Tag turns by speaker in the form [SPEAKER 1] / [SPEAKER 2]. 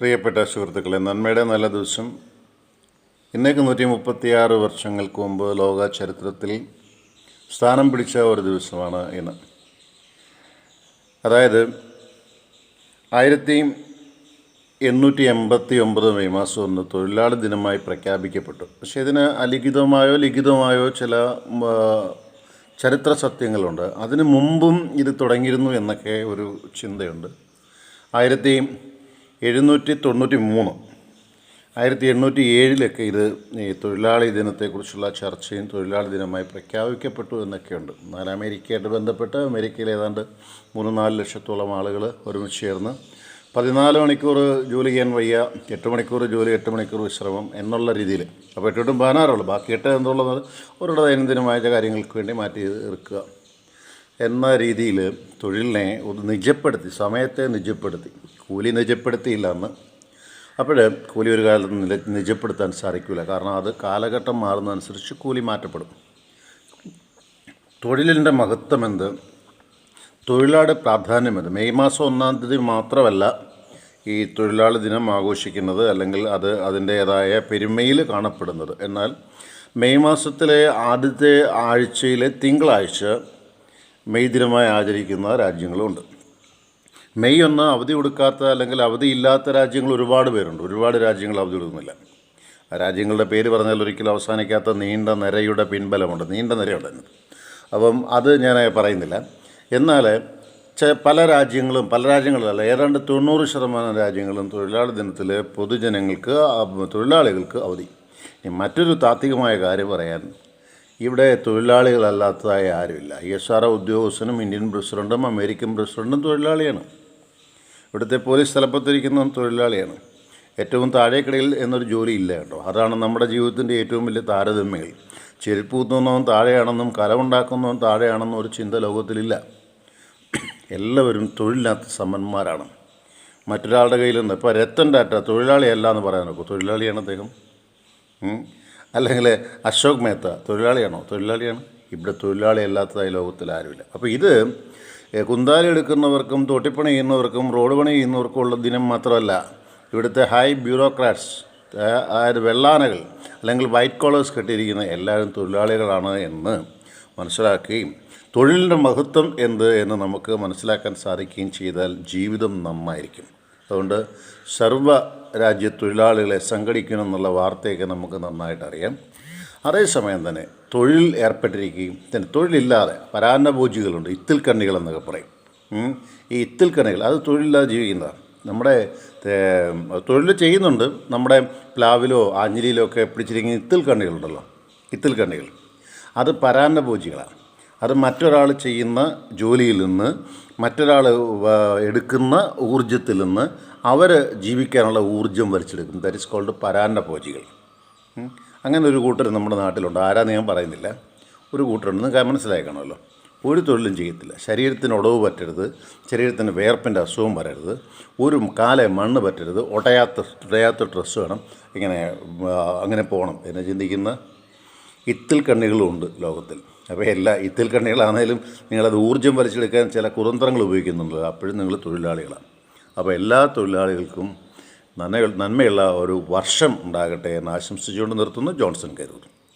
[SPEAKER 1] പ്രിയപ്പെട്ട സുഹൃത്തുക്കളെ നന്മയുടെ നല്ല ദിവസം. ഇന്നേക്ക് നൂറ്റി മുപ്പത്തിയാറ് വർഷങ്ങൾക്ക് മുമ്പ് ലോക ചരിത്രത്തിൽ സ്ഥാനം പിടിച്ച ഒരു ദിവസമാണ് ഇന്ന്. അതായത് ആയിരത്തി എണ്ണൂറ്റി എൺപത്തി ഒമ്പത് മെയ് മാസം ഒന്ന് തൊഴിലാളി ദിനമായി പ്രഖ്യാപിക്കപ്പെട്ടു. പക്ഷേ ഇതിന് അലിഖിതമായോ ലിഖിതമായോ ചില ചരിത്ര സത്യങ്ങളുണ്ട്. അതിനു മുമ്പും ഇത് തുടങ്ങിയിരുന്നു എന്നൊക്കെ ഒരു ചിന്തയുണ്ട്. ആയിരത്തി എഴുന്നൂറ്റി തൊണ്ണൂറ്റി മൂന്ന് ആയിരത്തി എണ്ണൂറ്റി ഏഴിലൊക്കെ ഇത് ഈ തൊഴിലാളി ദിനത്തെക്കുറിച്ചുള്ള ചർച്ചയും തൊഴിലാളി ദിനമായി പ്രഖ്യാപിക്കപ്പെട്ടു എന്നൊക്കെയുണ്ട്. എന്നാൽ അമേരിക്കയായിട്ട് ബന്ധപ്പെട്ട് അമേരിക്കയിൽ ഏതാണ്ട് മൂന്ന് നാല് ലക്ഷത്തോളം ആളുകൾ ഒരുമിച്ച് ചേർന്ന് പതിനാല് മണിക്കൂർ ജോലി ചെയ്യാൻ വയ്യ എട്ട് മണിക്കൂർ ജോലി എട്ട് മണിക്കൂർ വിശ്രമം എന്നുള്ള രീതിയിൽ. അപ്പോൾ എട്ട് പതിനാറുള്ളൂ ബാക്കി എട്ട് എന്നുള്ളത് അവരുടെ ദൈനംദിനമായ കാര്യങ്ങൾക്ക് വേണ്ടി മാറ്റി എടുക്കുക എന്ന രീതിയിൽ തൊഴിലിനെ ഒന്ന് നിജപ്പെടുത്തി സമയത്തെ നിജപ്പെടുത്തി. കൂലി നിജപ്പെടുത്തിയില്ല അന്ന്. അപ്പോൾ കൂലി ഒരു കാലത്ത് നില നിജപ്പെടുത്താൻ സാധിക്കില്ല കാരണം അത് കാലഘട്ടം മാറുന്നതനുസരിച്ച് കൂലി മാറ്റപ്പെടും. തൊഴിലിന്റെ മഹത്വം എന്ത്? തൊഴിലാളി പ്രാധാന്യമെന്ത്? മെയ് മാസം ഒന്നാം തീയതി മാത്രമല്ല ഈ തൊഴിലാളി ദിനം ആഘോഷിക്കുന്നത് അല്ലെങ്കിൽ അത് അതിന്റേതായ പെരുമയിൽ കാണപ്പെടുന്നത്. എന്നാൽ മെയ് മാസത്തിലെ ആദ്യത്തെ ആഴ്ചയിലെ തിങ്കളാഴ്ച മെയ് ദിനമായി ആചരിക്കുന്ന രാജ്യങ്ങളുമുണ്ട് മെയ് ഒന്ന് അവധി കൊടുക്കാത്ത അല്ലെങ്കിൽ അവധിയില്ലാത്ത രാജ്യങ്ങൾ ഒരുപാട് പേരുണ്ട്. ഒരുപാട് രാജ്യങ്ങൾ അവധി കൊടുക്കുന്നില്ല. ആ രാജ്യങ്ങളുടെ പേര് പറഞ്ഞാൽ ഒരിക്കലും അവസാനിക്കാത്ത നീണ്ട നിരയുടെ പിൻബലമുണ്ട്. നീണ്ട നിരയുണ്ട്. അപ്പം അത് ഞാൻ പറയുന്നില്ല. എന്നാൽ പല രാജ്യങ്ങളും പല രാജ്യങ്ങളല്ല ഏതാണ്ട് തൊണ്ണൂറ് ശതമാനം രാജ്യങ്ങളും തൊഴിലാളി ദിനത്തിൽ പൊതുജനങ്ങൾക്ക് തൊഴിലാളികൾക്ക് അവധി. ഇനി മറ്റൊരു താത്വികമായ കാര്യം പറയാൻ ഇവിടെ തൊഴിലാളികളല്ലാത്തതായ ആരുമില്ല. എസ് ആർ ഒ ഉദ്യോഗസ്ഥനും ഇന്ത്യൻ പ്രസിഡന്റും അമേരിക്കൻ പ്രസിഡന്റും തൊഴിലാളിയാണ്. ഇവിടുത്തെ പോലീസ് തലപ്പത്തിരിക്കുന്നതും തൊഴിലാളിയാണ്. ഏറ്റവും താഴേക്കിടയിൽ എന്നൊരു ജോലി ഇല്ല കേട്ടോ. അതാണ് നമ്മുടെ ജീവിതത്തിന്റെ ഏറ്റവും വലിയ താരതമ്യങ്ങൾ. ചെരുപ്പ് കുത്തുന്നവൻ താഴെയാണെന്നും കലമുണ്ടാക്കുന്നവൻ താഴെയാണെന്നും ഒരു ചിന്ത ലോകത്തിലില്ല. എല്ലാവരും തൊഴിലിനകത്ത് സമ്പന്മാരാണ് മറ്റൊരാളുടെ കയ്യിൽ നിന്ന് ഇപ്പോൾ രത്തൻ ടാറ്റ തൊഴിലാളിയല്ല എന്ന് പറയാൻ നോക്കൂ. തൊഴിലാളിയാണ് അദ്ദേഹം. അല്ലെങ്കിൽ അശോക് മേത്ത തൊഴിലാളിയാണോ? തൊഴിലാളിയാണ്. ഇവിടെ തൊഴിലാളിയല്ലാത്തതായി ലോകത്തിൽ ആരുമില്ല. അപ്പോൾ ഇത് കുന്താലി എടുക്കുന്നവർക്കും തോട്ടിപ്പണി ചെയ്യുന്നവർക്കും റോഡ് പണി ചെയ്യുന്നവർക്കും ഉള്ള ദിനം മാത്രമല്ല ഇവിടുത്തെ ഹൈ ബ്യൂറോക്രാറ്റ്സ് അതായത് വെള്ളാനകൾ അല്ലെങ്കിൽ വൈറ്റ് കോളേഴ്സ് കെട്ടിയിരിക്കുന്ന എല്ലാവരും തൊഴിലാളികളാണ് എന്ന് മനസ്സിലാക്കുകയും തൊഴിലിന്റെ മഹത്വം എന്ത് എന്ന് നമുക്ക് മനസ്സിലാക്കാൻ സാധിക്കുകയും ചെയ്താൽ ജീവിതം നന്നായിരിക്കും. അതുകൊണ്ട് സർവ രാജ്യ തൊഴിലാളികളെ സംഘടിക്കണമെന്നുള്ള വാർത്തയൊക്കെ നമുക്ക് നന്നായിട്ട് അറിയാം അതേസമയം തന്നെ തൊഴിൽ ഏർപ്പെട്ടിരിക്കുകയും തന്നെ തൊഴിലില്ലാതെ പരാന്നഭോജികളുണ്ട്. ഇത്തിൽ കണ്ണികൾ എന്നൊക്കെ പറയും ഈ ഇത്തിൽ കണ്ണികൾ അത് തൊഴിലില്ലാതെ ജീവിക്കുന്നതാണ്. നമ്മുടെ തൊഴിൽ ചെയ്യുന്നുണ്ട്. നമ്മുടെ പ്ലാവിലോ ആഞ്ഞിലിയിലോ ഒക്കെ പിടിച്ചിരിക്കുന്ന ഇത്തിൽ കണ്ണികളുണ്ടല്ലോ ഇത്തിൽ കണ്ണികൾ അത് പരാന്നഭോജികളാണ്. അത് മറ്റൊരാൾ ചെയ്യുന്ന ജോലിയിൽ നിന്ന് മറ്റൊരാൾ എടുക്കുന്ന ഊർജത്തിൽ നിന്ന് അവർ ജീവിക്കാനുള്ള ഊർജം വലിച്ചെടുക്കും ദറ്റ് ഇസ് കോൾഡ് പരാന്നഭോജികൾ. അങ്ങനെ ഒരു കൂട്ടർ നമ്മുടെ നാട്ടിലുണ്ട്. ആരാന്ന് ഞാൻ പറയുന്നില്ല. ഒരു കൂട്ടരുണ്ടെന്ന് കാര്യം മനസ്സിലാക്കണമല്ലോ ഒരു തൊഴിലും ചെയ്യത്തില്ല. ശരീരത്തിന് ഉടവ് പറ്റരുത്. ശരീരത്തിന് വേർപ്പിന്റെ അസുഖം വരരുത്. ഒരു കാലെ മണ്ണ് പറ്റരുത്. ഒടയാത്ത ഒടയാത്ത ഡ്രസ്സ് വേണം. ഇങ്ങനെ അങ്ങനെ പോകണം. എന്ന് ചിന്തിക്കുന്ന? ഇത്തിൽ കണ്ണികളുണ്ട് ലോകത്തിൽ. അപ്പോൾ എല്ലാ ഇത്തിൽ കണ്ണികളാണേലും നിങ്ങളത് ഊർജം വലിച്ചെടുക്കാൻ ചില കുതന്ത്രങ്ങൾ ഉപയോഗിക്കുന്നുണ്ട്. അപ്പോഴും നിങ്ങൾ തൊഴിലാളികളാണ്. അപ്പോൾ എല്ലാ തൊഴിലാളികൾക്കും നന്മ നന്മയുള്ള ഒരു വർഷം ഉണ്ടാകട്ടെ എന്ന് ആശംസിച്ചുകൊണ്ട് നിർത്തുന്നു ജോൺസൺ കരൂർ